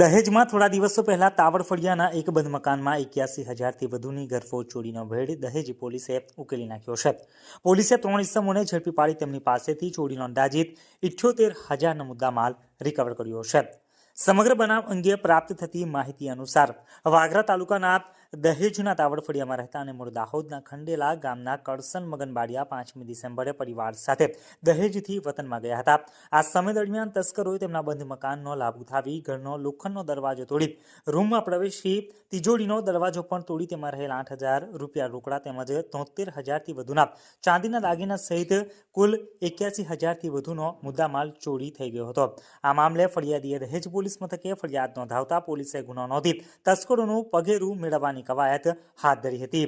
દહેજમાં થોડા દિવસો પહેલા તાવડફળિયાના એક બંધ મકાનમાં એક્યાસી હજારથી વધુની ગરફો ચોરીનો ભેડ દહેજ પોલીસે ઉકેલી નાખ્યો છે. પોલીસે ત્રણ ઇસમોને ઝડપી પાડી તેમની પાસેથી ચોરીનો અંદાજિત ઇઠ્યોતેર હજારનો મુદ્દામાલ રિકવર કર્યો છે. સમગ્ર બનાવ અંગે પ્રાપ્ત થતી માહિતી અનુસાર વાગરા તાલુકાના દહેજના તાવડફળિયામાં રહેતા અને મૂળ દાહોદના ખંડેલા ગામના કરસન મગનબાડિયા પાંચમી ડિસેમ્બરે પરિવાર સાથે દહેજથી વતનમાં ગયા હતા. આ સમય દરમિયાન તસ્કરોએ તેમના બંધ મકાનનો લાભ ઉઠાવી ઘરનો લોખંડનો દરવાજો તોડી, રૂમમાં પ્રવેશી તિજોરીનો દરવાજો પણ તોડી તેમાં રહેલ આઠ હજાર રૂપિયા રોકડા તેમજ તોતેર હજારથી વધુના ચાંદીના દાગીના સહિત કુલ એક્યાસી હજારથી વધુનો મુદ્દામાલ ચોરી થઈ ગયો હતો. આ મામલે ફરિયાદીએ દહેજ પોલીસ મથકે ફરિયાદ નોંધાવતા પોલીસે ગુનો નોંધી તસ્કરોનું પગેરું મેળવવાની કવાયત હાથ ધરી હતી.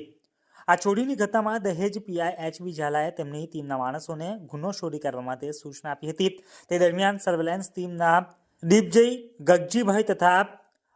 આ ચોરીની ઘટનામાં દહેજ પીઆઈ એચબી ઝાલાએ તેમની ટીમના માણસોને ગુનો શોધી કરવા માટે સૂચના આપી હતી. તે દરમિયાન સર્વેલન્સ ટીમના દીપજય ગગજીભાઈ તથા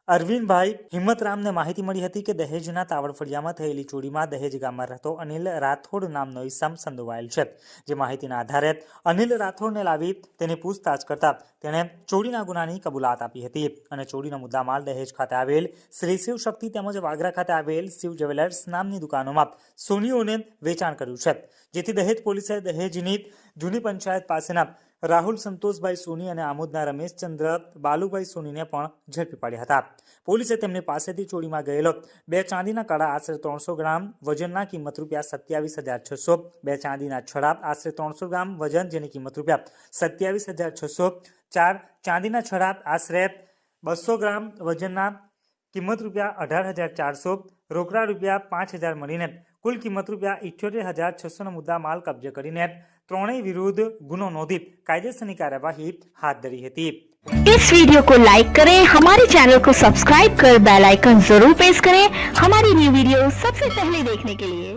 અરવિંદભાઈ હિંમતરામને માહિતી મળી હતી કે દહેજના તાવડફળિયામાં થયેલી ચોરીમાં દહેજ ગામમાં રહેતો અનિલ રાઠોડ નામનો ઇસમ સંડોવાયેલ છે. જે માહિતીના આધારે અનિલ રાઠોડને લાવી તેની પૂછતાછ કરતા તેણે ચોરીના ગુનાની કબૂલાત આપી હતી અને ચોરીનો મુદ્દામાલ દહેજ ખાતે આવેલ શ્રી શિવ શક્તિ તેમજ વાગરા ખાતે આવેલ શિવ જ્વેલર્સ નામની દુકાનોમાં સોનીઓને વેચાણ કર્યું છે. જેથી દહેજ પોલીસે દહેજની જૂની પંચાયત પાસેના રાહુલ સંતોષભાઈ સોની અને આમોદના રમેશચંદ્ર બાલુભાઈ સોનીને પણ ઝડપી પાડ્યા હતા. પોલીસે તેમની પાસેથી ચોરીમાં ગયેલો. બે ચાંદીના કડા આશરે ત્રણસો ગ્રામ વજનના કિંમત રૂપિયા સત્યાવીસ હજાર છસો. બે ચાંદીના છડા આશરે ત્રણસો ગ્રામ વજન જેની કિંમત રૂપિયા સત્યાવીસ હજાર છસો. ચાર ચાંદીના છડા આશરે બસો ગ્રામ વજનના કિંમત રૂપિયા અઢાર હજાર ચારસો રોકડા રૂપિયા પાંચ હજાર મળીને કુલ કિંમત રૂપિયા ઇઠ્યોતેર હજાર છસોનો મુદ્દા માલ કબજે કરીને ત્રણેય વિરુદ્ધ ગુનો નોંધી કાયદેસરની કાર્યવાહી હાથ ધરી હતી इस वीडियो को लाइक करें हमारे चैनल को सब्सक्राइब कर बेल आइकन जरूर प्रेस करें हमारी न्यू वीडियो सबसे पहले देखने के लिए